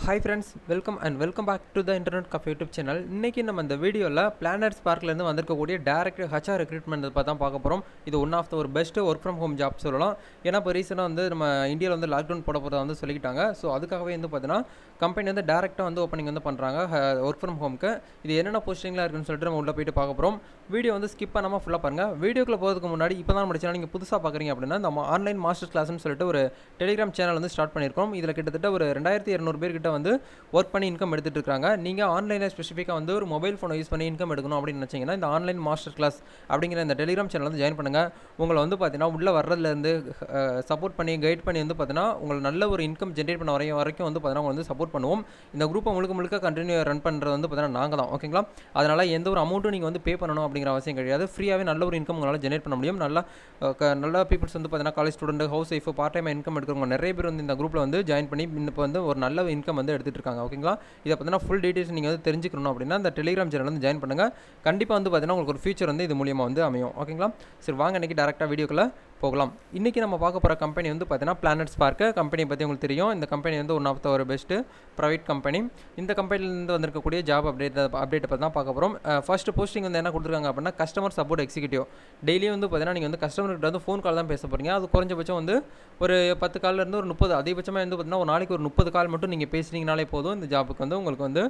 Hi friends welcome and welcome back to the internet cafe YouTube channel இன்றைக்கி நம்ம இந்த வீடியோவில் பிளானட் ஸ்பார்க்லேருந்து வந்திருக்கக்கூடிய டேரக்ட் ஹச்ஆர் ரெக்ரூட்மெண்ட் பார்த்தா பார்க்க போகிறோம் இது ஒன் ஆஃப் த ஒரு best work from home job சொல்லலாம். ஏன்னா இப்போ ரீசெண்டாக வந்து நம்ம இந்தியாவில் வந்து லாக்டவுன் போட போகிறத வந்து சொல்லிக்கிட்டாங்க. ஸோ அதுக்காகவே வந்து பார்த்தீங்கன்னா கம்பெனி வந்து டேரெக்டாக வந்து ஓப்பனிங் வந்து பண்ணுறாங்க ஒர்க் ஃப்ரம் ஹோம்க்கு இது என்னென்ன போஸ்டிங்லாம் இருக்குன்னு சொல்லிட்டு நம்ம உள்ளே போயிட்டு பார்க்க போகிறோம் வீடியோ வந்து ஸ்கிப் பண்ணாமல் ஃபுல்லாக பாருங்கள் வீடியோக்குள்ளே போகிறதுக்கு முன்னாடி இப்போ தான் நம்ம சேனல் நீங்கள் புதுசாக பார்க்குறீங்க அப்படின்னா நம்ம ஆன்லைன் மாஸ்டர் கிளாஸ்னு சொல்லிட்டு ஒரு டெலிகிராம் சேனல் வந்து ஸ்டார்ட் பண்ணியிருக்கோம் இதில் கிட்டத்தட்ட ஒரு ரெண்டாயிரத்தி இரநூறு பேர்கிட்ட கிட்ட வந்து ஒர்க் பண்ணி இன்கம் எடுத்துகிட்டு இருக்காங்க நீங்கள் ஆன்லைனில் ஸ்பெசிஃபிக்காக வந்து ஒரு மொபைல் ஃபோனை யூஸ் பண்ணி இன்கம் எடுக்கணும் அப்படின்னு நினச்சிங்கன்னா இந்த ஆன்லைன் மாஸ்டர் கிளாஸ் அப்படிங்கிற இந்த டெலிகிராம் சேனல் வந்து ஜாயின் பண்ணுங்கள் உங்களை வந்து பார்த்தீங்கன்னா உள்ளே வர்றதுலேருந்து சப்போர்ட் பண்ணி கைட் பண்ணி வந்து பார்த்தீங்கன்னா உங்களை நல்ல ஒரு இன்கம் ஜென்ரேட் பண்ண வரையும் வரைக்கும் வந்து பார்த்தீங்கன்னா உங்களை வந்து சப்போர்ட் பண்ணுவோம். இந்த குரூப்பை முழுக்க முழுக்க கண்டினியூ ரன் பண்ணுறது வந்து பார்த்தீங்கன்னா நாங்கள் தான். ஓகேங்களா அதனால் எந்த ஒரு அமௌண்ட்டும் நீங்கள் வந்து பே பண்ணணும் அப்படிங்கிற அவசியம் கிடையாது. ஃப்ரீயாகவே நல்ல ஒரு இன்கம் உங்களால் ஜென்ரேட் பண்ண முடியும். நல்லா அஹ், நல்ல பீப்புள்ஸ் வந்து பார்த்தீங்கன்னா college student housewife part time income எடுக்கிறவங்க நிறைய பேர் வந்து இந்த குரூப்பில் வந்து ஜாயின் பண்ணி இப்போ வந்து ஒரு நல்ல இன்கம் வந்து எடுத்துகிட்டு இருக்காங்க ஓகேங்களா? இதை பார்த்தீங்கன்னா ஃபுல் டீட்டெயில்ஸ் நீங்கள் வந்து தெரிஞ்சுக்கணும் அப்படின்னா இந்த டெலிகிராம் சேனல் வந்து ஜாயின் பண்ணுங்கள் கண்டிப்பாக வந்து பார்த்தீங்கன்னா உங்களுக்கு ஒரு ஃபியூச்சர் வந்து இது மூலியமாக வந்து அமையும். ஓகேங்களா? சரி வாங்க இன்றைக்கி டேரெக்டாக வீடியோக்குள்ளே போகலாம். இன்றைக்கி நம்ம பார்க்க போகிற கம்பெனி வந்து பார்த்தீங்கன்னா பிளானட் ஸ்பார்க்கு கம்பெனி பற்றி உங்களுக்கு தெரியும். இந்த கம்பெனி வந்து ஒன் ஆஃப் த ஒரு பெஸ்ட்டு ப்ரைவேட் கம்பெனி இந்த கம்பெனிலேருந்து வந்திருக்கக்கூடிய ஜாப் அப்டேட் அப்டேட்டை பற்றி தான் பார்க்க போகிறோம் ஃபஸ்ட்டு போஸ்டிங் வந்து என்ன கொடுத்துருக்காங்க அப்படின்னா கஸ்டமர் சப்போர்ட் எக்ஸிக்யூட்டிவ் டெய்லியும் வந்து பார்த்தீங்கன்னா நீங்கள் வந்து கஸ்டமர்கிட்ட வந்து ஃபோன் கால் தான் பேச போகிறீங்க அது குறைஞ்சபட்சம் வந்து ஒரு பத்து கால்ல இருந்து ஒரு முப்பது அதிகபட்சமாக வந்து பார்த்தீங்கன்னா ஒரு நாளைக்கு ஒரு முப்பது கால் மட்டும் நீங்கள் பேசுனீங்கனாலே போதும். இந்த ஜாப்புக்கு வந்து உங்களுக்கு வந்து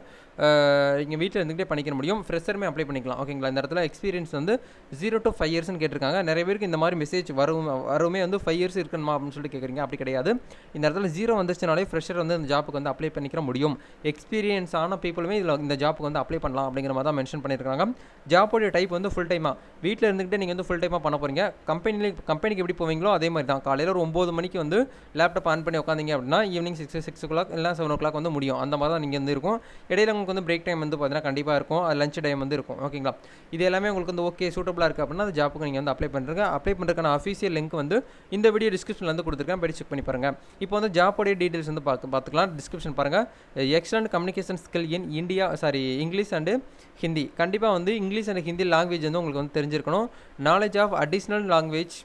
நீங்கள் வீட்டில் இருந்துகிட்டே பண்ணிக்க முடியும். ஃப்ரெஷருமே அப்ளை பண்ணிக்கலாம். ஓகேங்களா இந்த இடத்துல எக்ஸ்பீரியன்ஸ் வந்து ஜீரோ டு ஃபைவ் இயர்ஸ்னு கேட்டிருக்காங்க. நிறைய பேருக்கு இந்த மாதிரி மெசேஜ் வரும். வரவுமே வந்து ஃபைவ் இயர்ஸ் இருக்கணுமா அப்படின்னு சொல்லிட்டு கேட்குறீங்க அப்படி கிடையாது. இந்த இடத்துல ஜீரோ வந்துச்சுனாலே ஃப்ரெஷர் வந்து இந்த ஜாப்புக்கு வந்து அப்ளை பண்ணிக்கிற முடியும். எக்ஸ்பீரியன்ஸ் ஆன பீப்புளுமே இதில் இந்த ஜாப்புக்கு வந்து அப்ளை பண்ணலாம் அப்படிங்கிற மாதிரி தான் மென்ஷன் பண்ணியிருக்காங்க. ஜாப்போடைய டைப் வந்து ஃபுல் டைமாக வீட்டில் இருந்துக்கிட்டே நீங்கள் வந்து ஃபுல் டைமாக பண்ண போகிறீங்க கம்பெனியில் கம்பெனிக்கு எப்படி போவீங்களோ அதே மாதிரி தான். காலையில் ஒரு ஒம்பது மணிக்கு வந்து லேப்டாப் ஆன் பண்ணி உட்காந்தீங்க அப்படின்னா evening six six o'clock இல்லை செவன் ஓ கிளாக் வந்து முடியும். அந்த மாதிரி தான் நீங்கள் வந்து இருக்கும். இடையில உங்களுக்கு வந்து பிரேக் டைம் வந்து பார்த்தீங்கன்னா கண்டிப்பாக இருக்கும். லஞ்ச் டைம் வந்து இருக்கும். ஓகேங்களா இது எல்லாமே உங்களுக்கு வந்து ஓகே சூட்டபுளாக இருக்குது அப்படின்னா அந்த ஜாப்புக்கு நீங்கள் வந்து அப்ளை பண்ணுறங்க அப்ளை பண்ணுறதுக்கான அஃபீஷியல் லிங்க் வந்து இந்த வீடியோ டிஸ்கிரிப்ஷனில் வந்து கொடுத்துருக்கேன். போய் செக் பண்ணி பாருங்கள் இப்போ வந்து ஜாப்போடைய டீட்டெயில்ஸ் வந்து பார்க்க பார்த்துக்கலாம். டிஸ்கிரிப்ஷன் பாருங்கள் excellent communication skill in India sorry English and Hindi கண்டிப்பாக வந்து இங்கிலீஷ் அண்ட் ஹிந்தி லாங்குவேஜ் வந்து உங்களுக்கு வந்து தெரிஞ்சிருக்கணும். Knowledge of additional language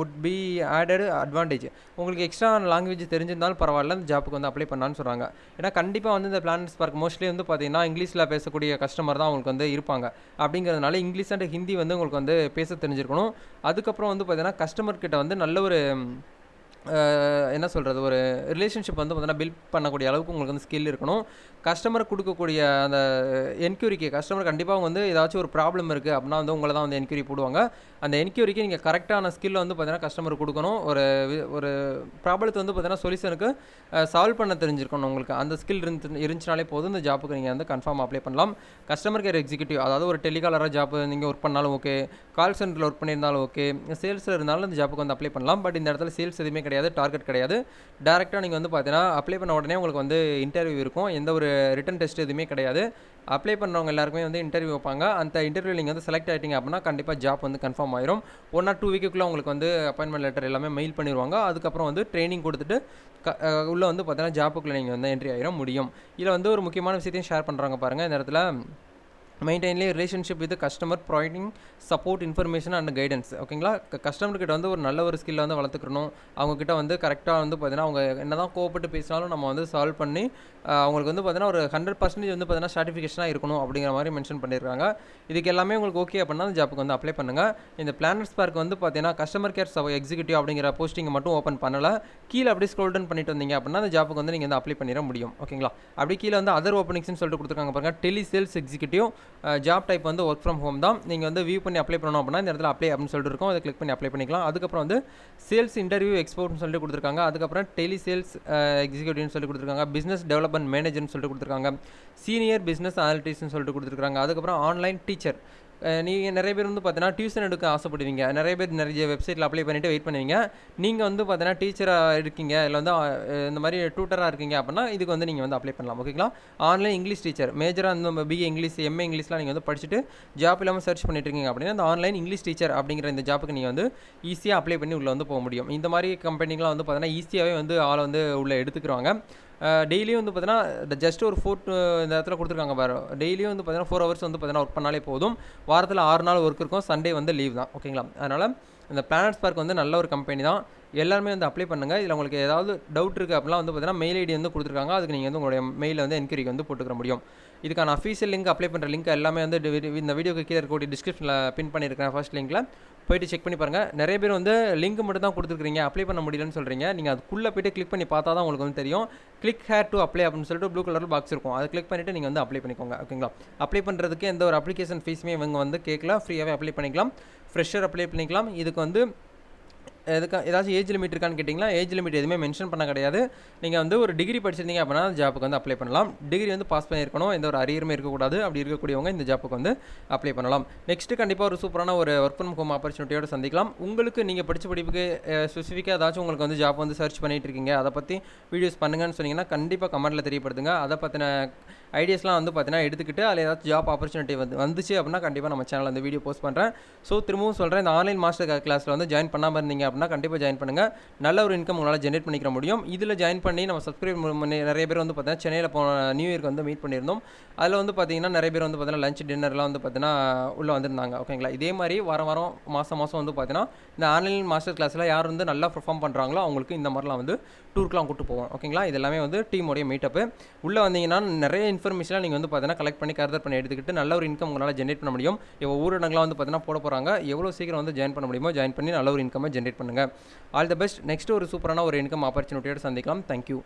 would be added advantage உங்களுக்கு எக்ஸ்ட்ரா லாங்குவேஜ் தெரிஞ்சிருந்தாலும் பரவாயில்ல அந்த ஜாப்புக்கு வந்து அப்ளை பண்ணான்னு சொல்கிறாங்க ஏன்னா கண்டிப்பாக வந்து இந்த பிளானட்ஸ் பார்க் மோஸ்ட்லி வந்து பார்த்தீங்கன்னா இங்கிலீஷில் பேசக்கூடிய கஸ்டமர் தான் உங்களுக்கு வந்து இருப்பாங்க. அப்படிங்கிறதுனால இங்கிலீஷ் அண்ட் ஹிந்தி வந்து உங்களுக்கு வந்து பேச தெரிஞ்சிருக்கணும். அதுக்கப்புறம் வந்து பார்த்தீங்கன்னா கஸ்டமர் கிட்ட வந்து நல்ல ஒரு uh, என்ன சொல்கிறது ஒரு ரிலேஷன்ஷிப் வந்து பார்த்தீங்கன்னா பில்ட் பண்ணக்கூடிய அளவுக்கு உங்களுக்கு வந்து ஸ்கில் இருக்கணும். கஸ்டமர் கொடுக்கக்கூடிய அந்த என்கொயரிக்கு கஸ்டமர் கண்டிப்பாக அவங்க வந்து ஏதாச்சும் ஒரு ப்ராப்ளம் இருக்குது அப்படின்னா வந்து உங்களை தான் வந்து என்கொயரி போடுவாங்க. அந்த என்கொயரிக்கு நீங்கள் கரெக்டான ஸ்கில் வந்து பார்த்தீங்கன்னா கஸ்டமர் கொடுக்கணும். ஒரு ஒரு ப்ராப்ளத்தை வந்து பார்த்தீங்கன்னா சொல்யூஷனுக்கு சால்வ் பண்ண தெரிஞ்சிருக்கணும் உங்களுக்கு. அந்த ஸ்கில் இருந்து இருந்துச்சுனாலே போதும். இந்த ஜாப்புக்கு நீங்கள் வந்து கன்ஃபார்ம் அப்ளை பண்ணலாம். கஸ்டமர் கேர் எக்ஸிக்யூட்டிவ் அதாவது ஒரு டெலிகாலராக ஜாப் நீங்கள் ஒர்க் பண்ணாலும் ஓகே கால் சென்டரில் ஒர்க் பண்ணியிருந்தாலும் ஓகே சேல்ஸில் இருந்தாலும் இந்த ஜாப்புக்கு வந்து அப்ளை பண்ணலாம். பட் இந்த இடத்துல சேல்ஸ் எதுவுமே கிடையாது. டார்கெட் கிடையாது. டேரெக்டாக நீங்கள் வந்து பார்த்தீங்கன்னா அப்ளை பண்ண உடனே உங்களுக்கு வந்து இன்டர்வியூ இருக்கும். எந்த ஒரு ரிட்டன் டெஸ்ட் எதுவுமே கிடையாது. அப்ளை பண்ணுறவங்க எல்லாருக்குமே வந்து இன்டர்வியூ வைப்பாங்க. அந்த இன்டர்வியூ நீங்கள் வந்து செலக்ட் ஆகிட்டீங்க அப்படின்னா கண்டிப்பாக ஜாப் வந்து கன்ஃபார்ம் ஆயிரும். ஒன் ஆர் டூ வீக்குள்ளே உங்களுக்கு வந்து அப்பாயின்மெண்ட் லெட்டர் எல்லாமே மெயில் பண்ணிடுவாங்க அதுக்கப்புறம் வந்து ட்ரைனிங் கொடுத்துட்டு க உள்ளே வந்து பார்த்தீங்கன்னா ஜாப்புக்குள்ளே நீங்கள் வந்து என்ட்ரி ஆகிரும் முடியும். இதில் வந்து ஒரு முக்கியமான விஷயத்தையும் ஷேர் பண்ணுறாங்க பாருங்கள் இந்த இடத்துல maintaining relationship with customer providing support information and guidance ஓகேங்களா கஸ்டமர்கிட்ட வந்து ஒரு நல்ல ஒரு ஸ்கில்லை வந்து வளர்த்துக்கணும். அவங்கக்கிட்ட வந்து கரெக்டாக வந்து பார்த்தீங்கன்னா அவங்க என்ன தான் கோவப்பட்டு பேசினாலும் நம்ம வந்து சால்வ் பண்ணி அவங்களுக்கு வந்து பார்த்தீங்கன்னா ஒரு ஹண்ட்ரட் பர்சன்டேஜ் வந்து பார்த்தீங்கன்னா சர்டிஃபிகேஷனாக இருக்கணும் அப்படிங்கிற மாதிரி மென்ஷன் பண்ணியிருக்காங்க இதுக்கு எல்லாமே உங்களுக்கு ஓகே அப்படின்னா அந்த ஜாப்புக்கு வந்து அப்ளை பண்ணுங்கள் இந்த பிளானட்ஸ் பார்க் வந்து பார்த்தீங்கன்னா கஸ்டமர் கேர் சவ எக்ஸிக்யூட்டிவ் அப்படிங்கிற போஸ்டிங்கை மட்டும் ஓப்பன் பண்ணலை. கீழே அப்படியே ஸ்க்ரோல் டவுன் பண்ணிட்டு வந்தீங்க அப்படின்னா அந்த ஜாப்புக்கு வந்து நீங்கள் வந்து அப்ளை பண்ணிட முடியும். ஓகேங்களா அப்படி கீழே வந்து அதர் ஓப்பனிங்ஸ்னு சொல்லிட்டு கொடுத்துருக்காங்க பாருங்க. Tele sales executive job type வந்து ஒர்க் ஃப்ரம் ஹோம் தான். நீங்கள் வந்து வியூ பண்ணி அப்ளை பண்ணணும் அப்படின்னா இந்த இடத்துல அப்ளை அப்படின்னு சொல்லிட்டு இருக்கோம். அதை கிளிக் பண்ணி அப்ளை பண்ணிக்கலாம். அதுக்கப்புறம் வந்து சேல்ஸ் இன்டர்வியூ எக்ஸ்போர்ட்னு சொல்லிட்டு கொடுத்துருக்காங்க. அதுக்கப்புறம் டெலி சேல்ஸ் எக்ஸிக்யூட்டிவ்னு சொல்லி கொடுத்துருக்காங்க. பிஸ்னஸ் டெவலப்மெண்ட் மேனேஜர்னு சொல்லிட்டு கொடுத்துருக்காங்க. சீனியர் பிஸ்னஸ் அனாலிட்டிஸ்னு சொல்லிட்டு கொடுத்துருக்காங்க. அதுக்கப்புறம் ஆன்லைன் டீச்சர் நீங்கள் நிறைய பேர் வந்து பார்த்தீங்கன்னா டியூஷன் எடுக்க ஆசைப்படுவீங்க. நிறைய பேர் நிறைய வெப்சைட்டில் அப்ளை பண்ணிவிட்டு வெயிட் பண்ணுவீங்க. நீங்கள் வந்து பார்த்தீங்கன்னா டீச்சராக இருக்கீங்க இல்லை வந்து இந்த மாதிரி டூட்டராக இருக்கீங்க அப்படின்னா இதுக்கு வந்து நீங்கள் வந்து அப்ளை பண்ணலாம். ஓகேங்களா ஆன்லைன் இங்கிலீஷ் டீச்சர் மேஜராக இந்த பிஏ இங்கிலீஷ் எம்ஏ இங்கிலீஷ்லாம் நீங்கள் வந்து படிச்சுட்டு ஜாப் இல்லாமல் சர்ச் பண்ணிட்டு இருக்கீங்க அப்படின்னா இந்த ஆன்லைன் இங்கிலீஷ் டீச்சர் அப்படிங்கிற இந்த ஜாப்புக்கு நீங்கள் வந்து ஈஸியாக அப்ளை பண்ணி உள்ளே வந்து போக முடியும். இந்த மாதிரி கம்பெனிங்களாம் வந்து பார்த்தீங்கன்னா ஈஸியாகவே வந்து ஆளை வந்து உள்ளே எடுத்துக்கிறாங்க டெய்லியும் வந்து பார்த்தீங்கன்னா ஜஸ்ட் ஒரு ஃபோர் இந்த இடத்துல கொடுத்துருக்காங்க பாரு. டெய்லியும் வந்து பார்த்தீங்கன்னா ஃபோர் ஹவர்ஸ் வந்து பார்த்தீங்கன்னா ஒர்க் பண்ணாலே போதும். வாரத்தில் ஆறு நாள் ஒர்க் இருக்கும். சண்டே வந்து லீவ் தான். ஓகேங்களா அதனால் இந்த பிளானட் ஸ்பார்க் வந்து நல்ல ஒரு கம்பெனி தான். எல்லாருமே வந்து அப்ளை பண்ணுங்கள் இதில் உங்களுக்கு ஏதாவது டவுட் இருக்குது அப்படிலாம் வந்து பார்த்தீங்கன்னா மெயில் ஐடி வந்து கொடுத்துருக்காங்க. அதுக்கு நீங்கள் வந்து உங்களுடைய மெயிலில் வந்து என்கொயரிக்கு வந்து போட்டுக்கிற முடியும். இதுக்கான அஃபீஷியல் லிங்க் அப்ளை பண்ணுற லிங்க் எல்லாமே வந்து இந்த வீடியோக்கு கீழே இருக்கக்கூடிய டிஸ்கிரிப்ஷனில் பின் பண்ணியிருக்கேன் ஃபர்ஸ்ட் லிங்கில் போயிட்டு செக் பண்ணி பாருங்கள் நிறைய பேர் வந்து லிங்க் மட்டும் தான் கொடுத்துருக்கீங்க அப்ளை பண்ண முடியலன்னு சொல்கிறீங்க நீங்கள் அதுக்குள்ளே போய்ட்டு கிளிக் பண்ணி பார்த்தா தான் உங்களுக்கு வந்து தெரியும். கிளிக் ஹேர் டு அப்ளை அப்படின்னு சொல்லிட்டு ப்ளூ கலர் பாக்ஸ் இருக்கும். அதை கிளிக் பண்ணிவிட்டு நீங்கள் வந்து அப்ளை பண்ணிக்கோங்க. ஓகேங்களா அப்ளை பண்ணுறதுக்கு எந்த ஒரு அப்ளிகேஷன் ஃபீஸுமே இவங்க வந்து கேட்கல. ஃப்ரீயாகவே அப்ளை பண்ணிக்கலாம். ஃப்ரெஷர் அப்ளை பண்ணிக்கலாம். இதுக்கு வந்து எதுக்கா ஏதாச்சும் ஏஜ் லிமிட் இருக்கான்னு கேட்டிங்களா? ஏஜ் லிமிட் எதுவுமே மென்ஷன் பண்ண கிடையாது. நீங்கள் வந்து ஒரு டிகிரி படிச்சிருந்தீங்க அப்படின்னா ஜாப்புக்கு வந்து அப்ளை பண்ணலாம். டிகிரி வந்து பாஸ் பண்ணியிருக்கணும். எந்த ஒரு அரியருமே இருக்கக்கூடாது. அப்படி இருக்கக்கூடியவங்க இந்த ஜாப்புக்கு வந்து அப்ளை பண்ணலாம். நெக்ஸ்ட்டு கண்டிப்பாக ஒரு சூப்பரான ஒரு ஒர்க் ஃப்ரம் ஹோம் ஆப்பர்ச்சுனிட்டியோட சந்திக்கலாம். உங்களுக்கு நீங்கள் படித்த படிப்புக்கு ஸ்பெசிஃபிக்காக ஏதாச்சும் உங்களுக்கு வந்து ஜாப் வந்து சர்ச் பண்ணிகிட்டு இருக்கீங்க. அதை பற்றி வீடியோஸ் பண்ணுங்கன்னு சொன்னீங்கன்னா கண்டிப்பாக கமெண்ட்டில் தெரியப்படுத்துங்க. அதை பற்றின ஐடியாஸ்லாம் வந்து பார்த்தீங்கன்னா எடுத்துக்கிட்டு அதில் ஏதாச்சும் ஜாப் ஆப்பர்ச்சுனிட்டி வந்து வந்துச்சு அப்படின்னா கண்டிப்பாக நம்ம சேனலில் அந்த வீடியோ போஸ்ட் பண்ணுறேன் ஸோ திரும்பவும் சொல்கிறேன் இந்த ஆன்லைன் மாஸ்டர் கிளாஸில் வந்து ஜாயின் பண்ணாமல் இருந்தீங்க அப்படின்னா கண்டிப்பாக ஜாயின் பண்ணுங்கள் நல்ல ஒரு இன்கம் உங்களால் ஜென்ரேட் பண்ணிக்கிற முடியும். இதில் ஜாயின் பண்ணி நம்ம சப்ஸ்கிரைப் நிறைய பேர் வந்து பார்த்தீங்கன்னா சென்னையில் போன நியூ இயர்க்கு வந்து மீட் பண்ணியிருந்தோம். அதில் வந்து பார்த்தீங்கன்னா நிறைய பேர் வந்து பார்த்தீங்கன்னா லஞ்ச் டின்னர்லாம் வந்து பார்த்தீங்கன்னா உள்ளே வந்திருந்தாங்க. ஓகேங்களா இதே மாதிரி வாரம் வாரம் மாதம் மாதம் வந்து பார்த்தீங்கன்னா இந்த ஆன்லைன் மாஸ்டர் கிளாஸில் யார் வந்து நல்லா பர்ஃபார்ம் பண்ணுறாங்களோ அவங்களுக்கு இந்த மாதிரிலாம் வந்து டூருக்குலாம் கூட்டு போவோம். ஓகேங்களா இது எல்லாமே வந்து டீமோடைய மீட்டப்பு உள்ளே வந்தீங்கன்னா நிறைய இன்ஃபர்மேஷனாக நீங்கள் வந்து பார்த்தீங்கன்னா கலெக்ட் பண்ணி கருதர் பண்ணி எடுத்துக்கிட்டு நல்ல ஒரு இன்கம் உங்களால் ஜென்ரேட் பண்ண முடியும். இப்போ ஊரடங்கெலாம் வந்து பார்த்தீங்கன்னா போட போகிறாங்க எவ்வளோ சீக்கிரம் வந்து ஜாயின் பண்ண முடியுமோ ஜாயின் பண்ணி நல்ல ஒரு இன்கம் ஜென்ரேட் பண்ணுங்கள் ஆல் த பெஸ்ட் நெக்ஸ்ட் ஒரு சூப்பரான ஒரு இன்கம் ஆப்பர்ச்சுனிட்டியோட சந்திக்கலாம். தேங்க்யூ